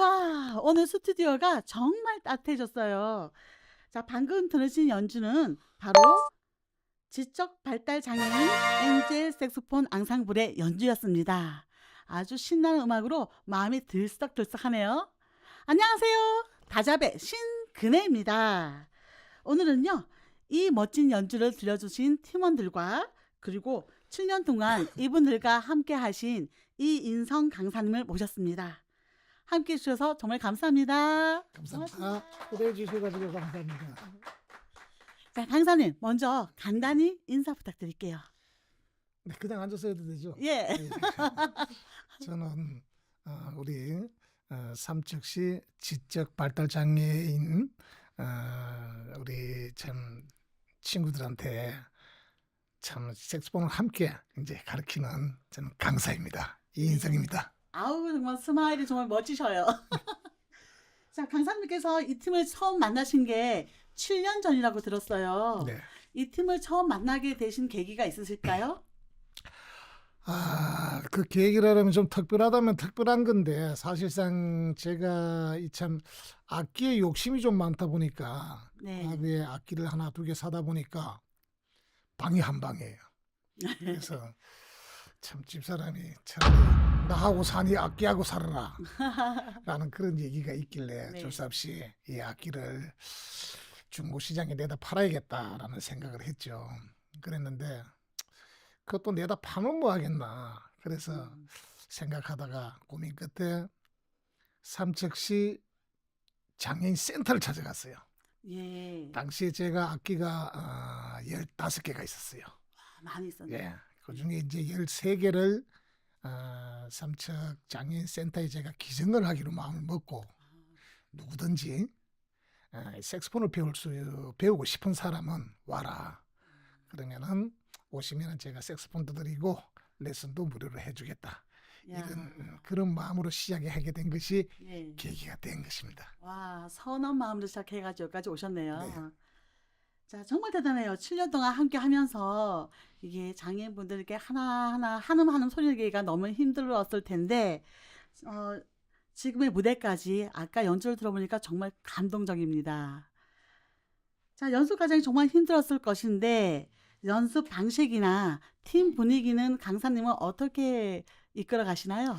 와, 오늘 스튜디오가 정말 따뜻해졌어요. 자, 방금 들으신 연주는 바로 지적 발달 장애인 엔젤 색소폰 앙상블의 연주였습니다. 아주 신나는 음악으로 마음이 들썩들썩하네요. 안녕하세요. 다잡의 신근혜입니다. 오늘은요, 이 멋진 연주를 들려주신 팀원들과 그리고 7년 동안 이분들과 함께 하신 이인성 강사님을 모셨습니다. 함께 해주셔서 정말 감사합니다. 감사합니다. 초대해 주셔가지고 감사합니다. 자, 강사님, 먼저 간단히 인사 부탁드릴게요. 네, 그냥 앉아서 해도 되죠? 예. 네. 저는 어, 우리 어, 삼척시 지적 발달 장애인 어, 우리 참 친구들한테 참 색소폰을 함께 이제 가르치는 저는 강사입니다. 이인성입니다. 아우, 정말 스마일이 정말 멋지셔요. 자, 강사님께서 이 팀을 처음 만나신 게 7년 전이라고 들었어요. 네. 이 팀을 처음 만나게 되신 계기가 있으실까요? 아, 그 계획이라면 좀 특별하다면 특별한 건데 사실상 제가 이 참 악기에 욕심이 좀 많다 보니까 네. 악기에 악기를 하나 두 개 사다 보니까 방이 한 방이에요. 그래서 참 집사람이 차라리 나하고 사니 악기하고 살아라 라는 그런 얘기가 있길래 네. 없이 이 악기를 중고 시장에 내다 팔아야겠다라는 생각을 했죠. 그랬는데 그것도 내다 파면 뭐 하겠나. 그래서 음, 생각하다가 고민 끝에 삼척시 장애인 센터를 찾아갔어요. 예. 당시에 제가 악기가 어, 15개가 있었어요. 아, 많이 있었네요. 예. 그 중에 이제 13개를 어, 삼척 장애인 센터에 제가 기증을 하기로 마음을 먹고 누구든지 어, 색소폰을 배울 수 배우고 싶은 사람은 와라. 그러면은 오시면은 제가 색소폰도 드리고 레슨도 무료로 해주겠다. 야, 이런 음, 그런 마음으로 시작하게 된 것이 예. 계기가 된 것입니다. 와, 선한 마음으로 시작해가지고 여기까지 오셨네요. 네. 자, 정말 대단해요. 7년 동안 함께 하면서 이게 장애인분들에게 하나하나 한음 한음 소리내기가 너무 힘들었을 텐데, 어, 지금의 무대까지 아까 연주를 들어보니까 정말 감동적입니다. 자, 연습 과정이 정말 힘들었을 것인데, 연습 방식이나 팀 분위기는 강사님은 어떻게 이끌어 가시나요?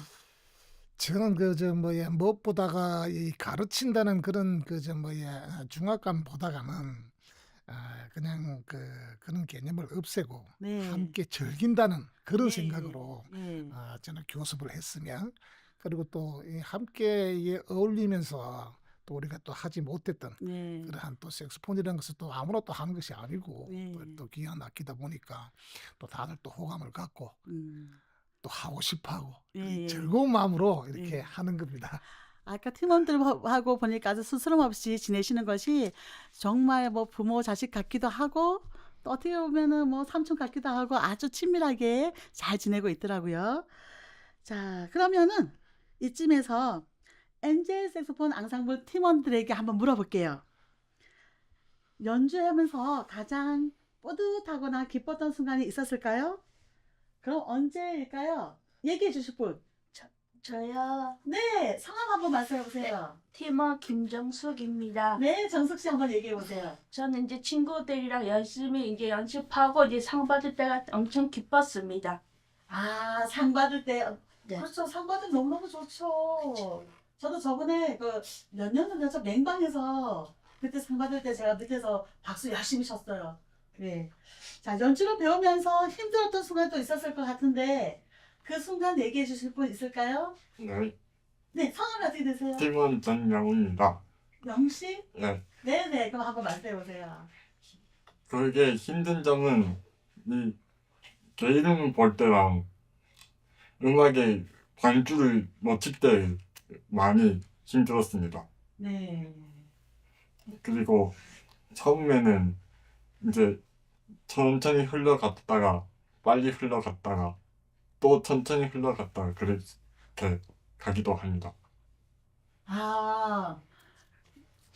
저는 그저 뭐야 무엇보다가 이 가르친다는 그런 그저 뭐야 중압감 보다가는 아 그냥 그 그런 개념을 없애고 네. 함께 즐긴다는 그런 네. 생각으로 예. 아 저는 교습을 했으면 그리고 또 이 함께 이 어울리면서 또 우리가 또 하지 못했던 네. 그러한 또 색소폰이라는 것은 또 아무나 또 하는 것이 아니고 네. 또, 또 귀한 악기다 보니까 또 다들 또 호감을 갖고 음. 또 하고 싶어하고 예, 예. 즐거운 마음으로 이렇게 예. 하는 겁니다. 아까 팀원들하고 보니까 아주 스스럼 없이 지내시는 것이 정말 뭐 부모 자식 같기도 하고 또 어떻게 보면은 뭐 삼촌 같기도 하고 아주 친밀하게 잘 지내고 있더라고요. 자, 그러면은 이쯤에서 엔젤 색소폰 앙상블 팀원들에게 한번 물어볼게요. 연주하면서 가장 뿌듯하거나 기뻤던 순간이 있었을까요? 그럼 언제일까요? 얘기해 주실 분. 저요 네, 성함 한번 말씀해 보세요. 팀원 김정숙입니다. 네, 정숙 씨 한번 얘기해 보세요. 저는 이제 친구들이랑 열심히 이제 연습하고 이제 상 받을 때가 엄청 기뻤습니다. 아, 상 받을 때 네. 그렇죠. 상 받으면 너무너무 좋죠. 저도 저번에 그 몇 년 전에 저 맹방에서 그때 상 받을 때 제가 밑에서 박수 열심히 쳤어요. 네. 자, 연주를 배우면서 힘들었던 순간도 있었을 것 같은데 그 순간 얘기해 주실 분 있을까요? 네, 네, 성함이 어떻게 되세요? 팀원 전영우입니다. 영씨? 네, 네, 네. 그럼 한번 말씀해 보세요. 그게 힘든 점은 이 게이름 볼 때랑 음악의 반주를 놓칠 때 많이 힘들었습니다. 네. 그리고 처음에는 이제 천천히 흘러갔다가 빨리 흘러갔다가 또 천천히 흘러갔다가 그렇게 가기도 합니다. 아,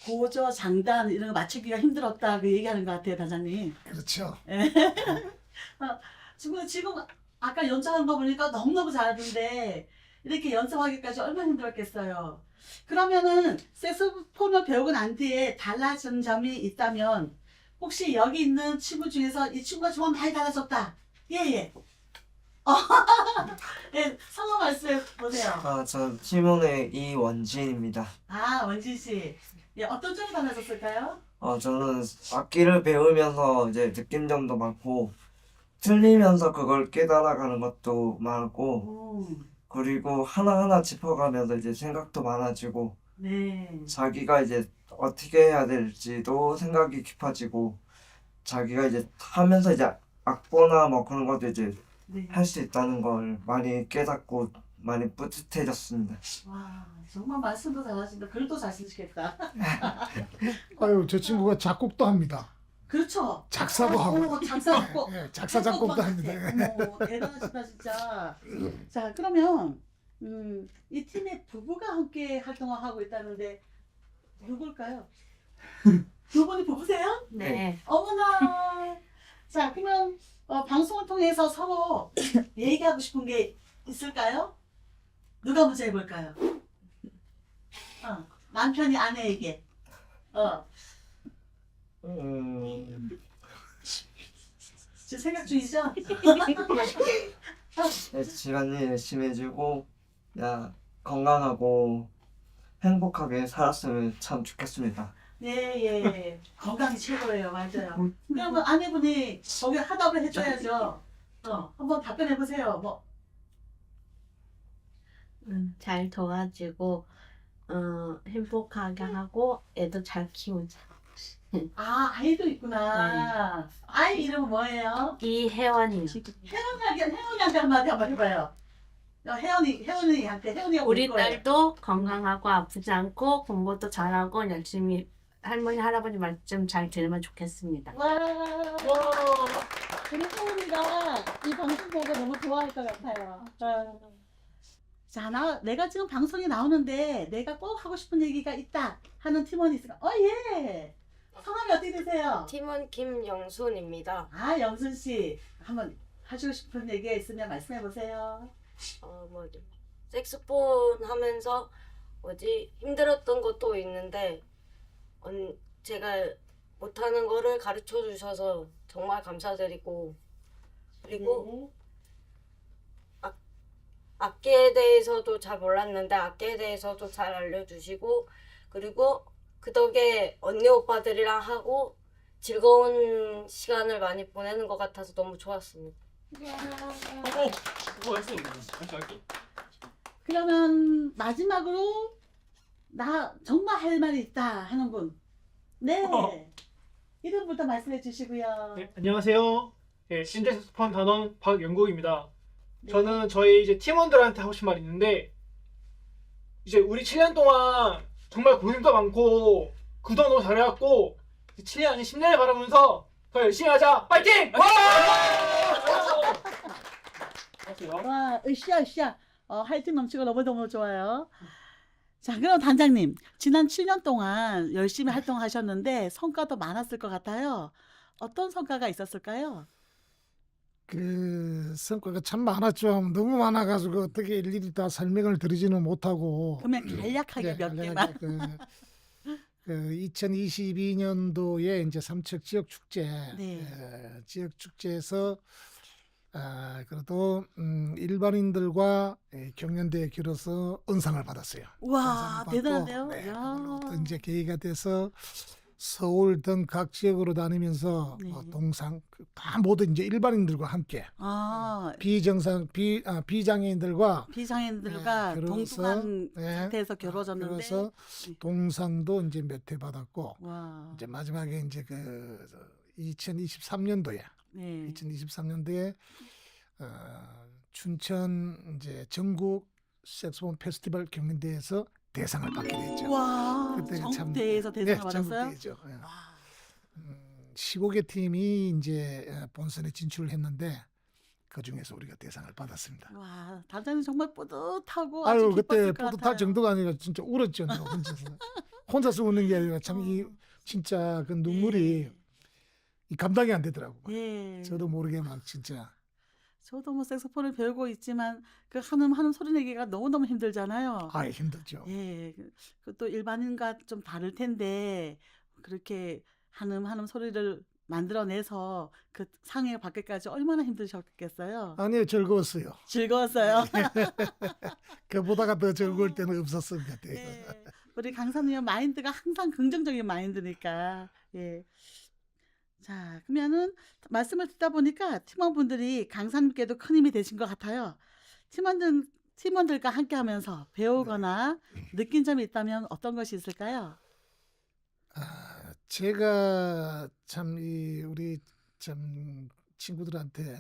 고저 장단 이런 거 맞추기가 힘들었다 그 얘기하는 것 같아요, 단장님. 그렇죠. 지금 지금 아까 연주하는 거 보니까 너무너무 잘하던데 이렇게 연습하기까지 얼마나 힘들었겠어요. 그러면은 색소폰을 배우고 난 뒤에 달라진 점이 있다면 혹시 여기 있는 친구 중에서 이 친구가 정말 많이 달라졌다. 예예. 어, 예, 성함 말씀해 보세요. 아, 저 팀원의 이원진입니다. 아 원진 씨, 예, 어떤 점이 달라졌을까요? 어, 저는 악기를 배우면서 이제 느낀 점도 많고, 틀리면서 그걸 깨달아가는 것도 많고, 음, 그리고 하나하나 짚어가면서 이제 생각도 많아지고, 네. 자기가 이제 어떻게 해야 될지도 생각이 깊어지고, 자기가 이제 하면서 이제 악보나 뭐 그런 것도 이제 네. 할 수 있다는 걸 많이 깨닫고 많이 뿌듯해졌습니다. 와 정말 말씀도 잘하신다. 글도 잘 쓰시겠다. 아유 저 친구가 작곡도 합니다. 그렇죠. 작사도 하고. 어, 작사도 예, 작사 작곡도 합니다. 어머, 대단하시다 진짜. 자 그러면 음, 이 팀에 부부가 함께 활동을 하고 있다는데 누굴까요? 두 분이 부부세요? 네. 어머나. 자 그러면 어, 방송을 통해서 서로 얘기하고 싶은 게 있을까요? 누가 먼저 해볼까요? 어, 남편이 아내에게. 어, 음, 지금 생각 중이죠? 네, 집안일 열심히 해주고, 야, 건강하고 행복하게 살았으면 참 좋겠습니다. 네, 예. 건강이 최고예요. 맞아요. 그러면 아내분이 거기 하답을 해줘야죠. 어, 한번 답변해 보세요. 뭐, 음, 잘 도와주고 어, 행복하게 하고 애도 잘 키우자. 아, 아이도 있구나. 아이 이름은 뭐예요? 이혜원이요. 혜원이한테, 혜원이한테 한마디 한번 해봐요. 어, 혜원이, 혜원이한테, 혜원이가 우리 울 거예요. 딸도 건강하고 아프지 않고 공부도 잘하고 열심히 할머니 할아버지 말씀 잘 들으면 좋겠습니다. 와, 우리 혜원이가 이 방송 보고 너무 좋아할 것 같아요. 어. 자, 나, 내가 지금 방송에 나오는데 내가 꼭 하고 싶은 얘기가 있다 하는 팀원이 있을까? 어, 예. 성함이 어떻게 되세요? 팀원 김영순입니다. 아, 영순 씨. 한번 하시고 싶은 얘기가 있으면 말씀해 보세요. 어, 뭐 색소폰 하면서 뭐지 힘들었던 것도 있는데 언, 제가 못하는 거를 가르쳐 주셔서 정말 감사드리고 그리고 네. 악기에 대해서도 잘 몰랐는데 악기에 대해서도 잘 알려주시고 그리고 그 덕에 언니 오빠들이랑 하고 즐거운 시간을 많이 보내는 것 같아서 너무 좋았습니다. 그러면 마지막으로 나 정말 할 말이 있다 하는 분. 네. 이름부터 말씀해 주시고요. 네, 안녕하세요. 예, 신대스폰 단원 박영국입니다. 네. 저는 저희 이제 팀원들한테 하고 싶은 말이 있는데 이제 우리 7년 동안 정말 고생도 많고 그동안 너무 잘해왔고 7년 아니 10년을 바라보면서 더 열심히 하자. 파이팅! 안녕하세요. 와, 으쌰, 으쌰. 어, 하이팅 넘치고 너무너무 좋아요. 자, 그럼 단장님. 지난 7년 동안 열심히 활동하셨는데 성과도 많았을 것 같아요. 어떤 성과가 있었을까요? 그 성과가 참 많았죠. 너무 많아가지고 어떻게 일일이 다 설명을 드리지는 못하고. 그러면 간략하게 네, 몇 개만. 그, 그 2022년도에 이제 삼척 지역 축제, 네. 에, 지역 축제에서 아, 그래도 음, 일반인들과 에, 경연대회 길어서 은상을 받았어요. 와, 은상을 대단한데요? 네. 그걸로부터 이제 계기가 돼서 서울 등 각 지역으로 다니면서 네. 어, 동상 그다 모두 이제 일반인들과 함께 아, 비정상 비 아, 비장애인들과 비장애인들과 네, 동등한 네, 상태에서 겨뤄졌는데. 그래서 네. 동상도 이제 몇 회 받았고 와. 이제 마지막에 이제 그 2023년도에 네. 2023년도에 어, 춘천 이제 전국 색소폰 페스티벌 경연대회에서 대상을 받게 됐죠. 와, 그때가 참- 전국대회에서 대상을 네, 받았어요? 전국대회죠. 예. 와. 음, 15개 팀이 이제 어, 본선에 진출을 했는데 그 중에서 우리가 대상을 받았습니다. 와, 단장님 정말 뿌듯하고 아유 그때 뿌듯할. 정도가 아니라 진짜 울었죠. 내가 혼자서 혼자서 우는 게 아니라 참이 어. 진짜 그 눈물이 이 감당이 안 되더라고. 예. 저도 모르게 막 진짜 저도 뭐 색소폰을 배우고 있지만 그 한음 한음 소리 내기가 너무 너무 힘들잖아요. 아 힘들죠. 예. 그- 그것도 일반인과 좀 다를 텐데 그렇게 한음 한음 소리를 만들어내서 그 상해 받기까지 얼마나 힘드셨겠어요. 아니요 즐거웠어요. 즐거웠어요. 그보다가 더 즐거울 때는 없었을 것 같아요. 예. 우리 강사님의 마인드가 항상 긍정적인 마인드니까. 예. 자, 그러면은 말씀을 듣다 보니까 팀원분들이 강사님께도 큰 힘이 되신 것 같아요. 팀원들 팀원들과 함께 하면서 배우거나 느낀 점이 있다면 어떤 것이 있을까요? 아, 제가 참 이 우리 참 친구들한테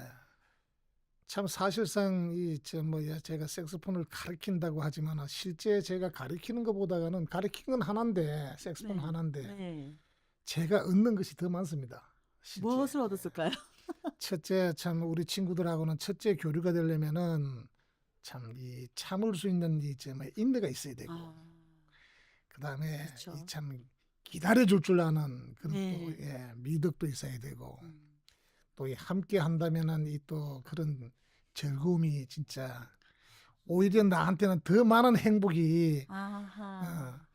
참 사실상 이저 뭐야 제가 색소폰을 가르친다고 하지만 실제 제가 가르치는 것보다는 가르친 건 하나인데 색소폰 네. 하나인데 네. 제가 얻는 것이 더 많습니다. 실제. 무엇을 얻었을까요? 첫째 참 우리 친구들하고는 첫째 교류가 되려면은 참 이 참을 수 있는 이뭐 인내가 있어야 되고 아, 그다음에 그렇죠. 이 참 기다려줄 줄 아는 그런 네. 또 예, 미덕도 있어야 되고 음. 또 이 함께 한다면은 이 또 그런 즐거움이 진짜 오히려 나한테는 더 많은 행복이 아하. 어,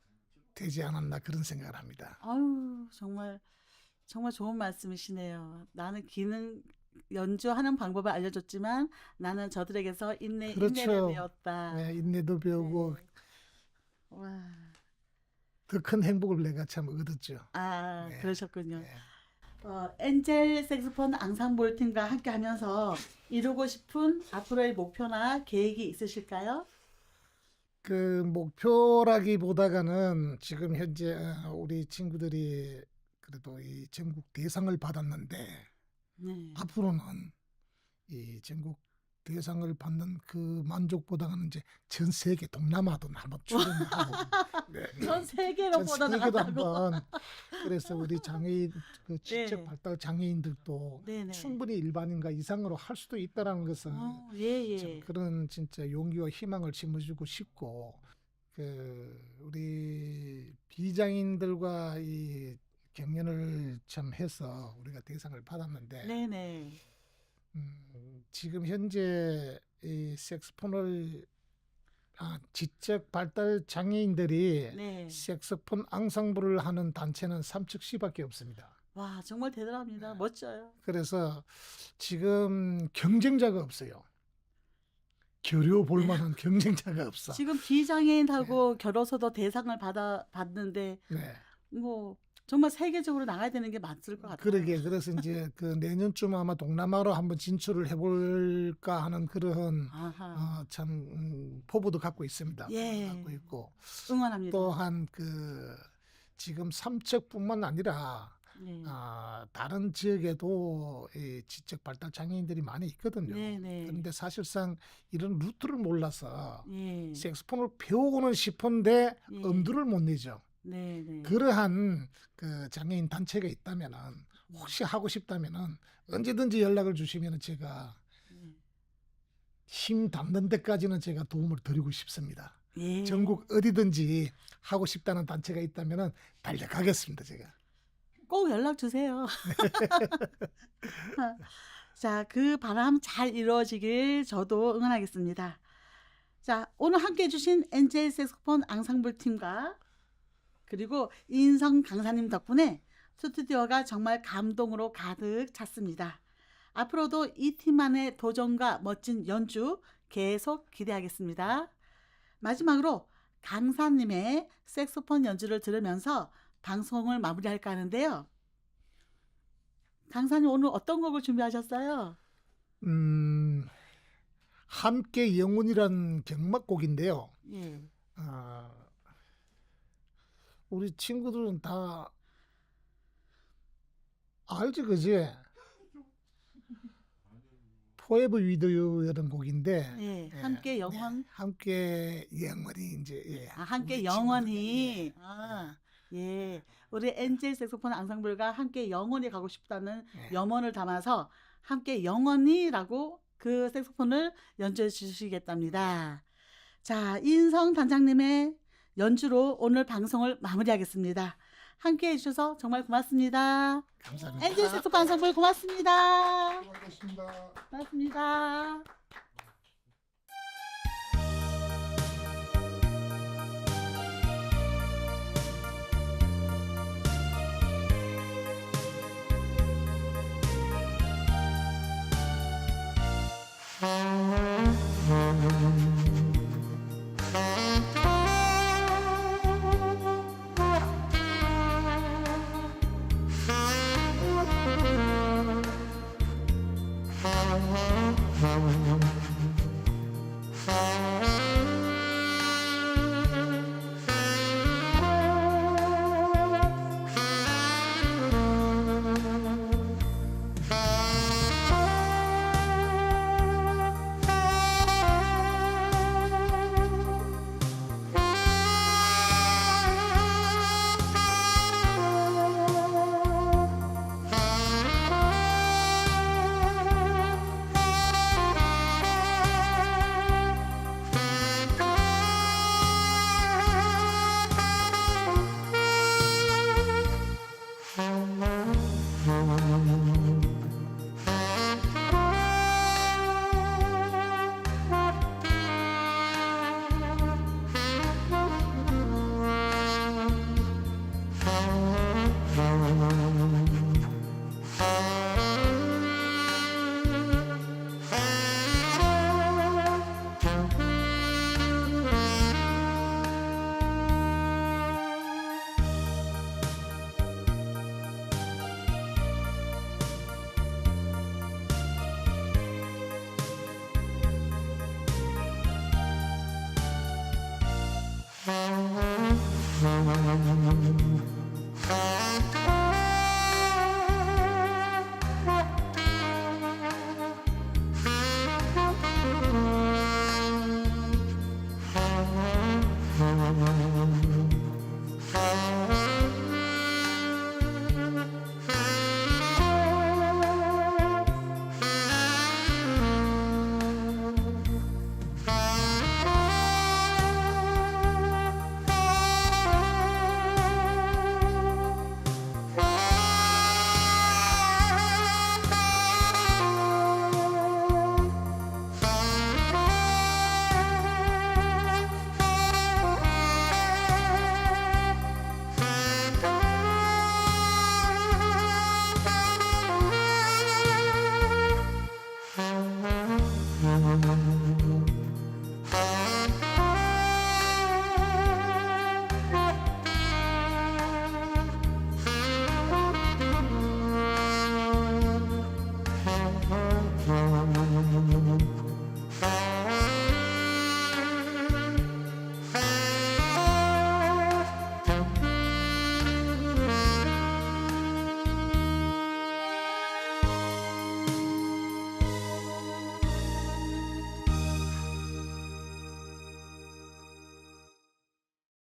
되지 않았나 그런 생각을 합니다. 아유, 정말 정말 좋은 말씀이시네요. 나는 기능 연주하는 방법을 알려줬지만 나는 저들에게서 인내 그렇죠. 인내를 배웠다. 예, 인내도 배우고 네. 와, 더 큰 행복을 내가 참 얻었죠. 아 네. 그러셨군요. 네. 어, 엔젤 색소폰 앙상블 팀과 함께 하면서 이루고 싶은 앞으로의 목표나 계획이 있으실까요? 그 목표라기보다가는 지금 현재 어, 우리 친구들이 그래도 이 전국 대상을 받았는데 네. 앞으로는 이 전국 대상을 받는 그 만족보다는 이제 전 세계 동남아도 한번 출연하고 네. 전 세계로 전 뻗어 세계도 나간다고. 한번 그래서 우리 장애인 그 지적 네. 발달 장애인들도 네네. 충분히 일반인과 이상으로 할 수도 있다라는 것은 어, 예, 참 예. 그런 진짜 용기와 희망을 심어주고 싶고 그 우리 비장인들과 이 경연을 참 해서 우리가 대상을 받았는데 네네. 음, 지금 현재 이 색소폰을 아, 지적 발달 장애인들이 네. 색소폰 앙상블을 하는 단체는 삼척시밖에 없습니다. 와, 정말 대단합니다. 멋져요. 그래서 지금 경쟁자가 없어요. 교류 볼 만한 경쟁자가 없어. 지금 비장애인하고 겨뤄서도 대상을 받아 받는데 네. 뭐 정말 세계적으로 나가야 되는 게 맞을 것 같아요. 그러게 그래서 이제 그 내년쯤 아마 동남아로 한번 진출을 해볼까 하는 그런. 어, 참 음, 포부도 갖고 있습니다. 예. 갖고 있고 응원합니다. 또한 그 지금 삼척뿐만 아니라 네. 아, 다른 지역에도 이 지적 발달 장애인들이 많이 있거든요. 네 네. 그런데 사실상 이런 루트를 몰라서 예. 색소폰을 배우고는 싶은데 예. 엄두를 못 내죠. 네네. 그러한 그 장애인 단체가 있다면은 혹시 하고 싶다면은 언제든지 연락을 주시면은 제가 네. 힘 닿는 데까지는 제가 도움을 드리고 싶습니다. 예. 전국 어디든지 하고 싶다는 단체가 있다면은 달려가겠습니다, 제가. 꼭 연락 주세요. 자, 그 바람 잘 이루어지길 저도 응원하겠습니다. 자, 오늘 함께 해주신 엔젤 색소폰 앙상블 팀과 그리고 인성 강사님 덕분에 스튜디오가 정말 감동으로 가득 찼습니다. 앞으로도 이 팀만의 도전과 멋진 연주 계속 기대하겠습니다. 마지막으로 강사님의 색소폰 연주를 들으면서 방송을 마무리할까 하는데요. 강사님 오늘 어떤 곡을 준비하셨어요? 음, 함께 영혼이란 경막곡인데요. 예. 아, 우리 친구들은 다 알지, 그지? 포에버 위드 이런 곡인데 예. 예, 함께 영원 네, 함께 영원히 이제 예, 아, 함께 영원히 예. 아, 예. 우리 엔젤 색소폰 앙상블과 함께 영원히 가고 싶다는 예. 염원을 담아서 함께 영원히라고 그 색소폰을 연주해 주시겠답니다. 자, 인성 단장님의 연주로 오늘 방송을 마무리하겠습니다. 함께 해주셔서 정말 고맙습니다. 감사합니다. 엔젤 색소폰 앙상블 고맙습니다. 고맙습니다. 고맙습니다.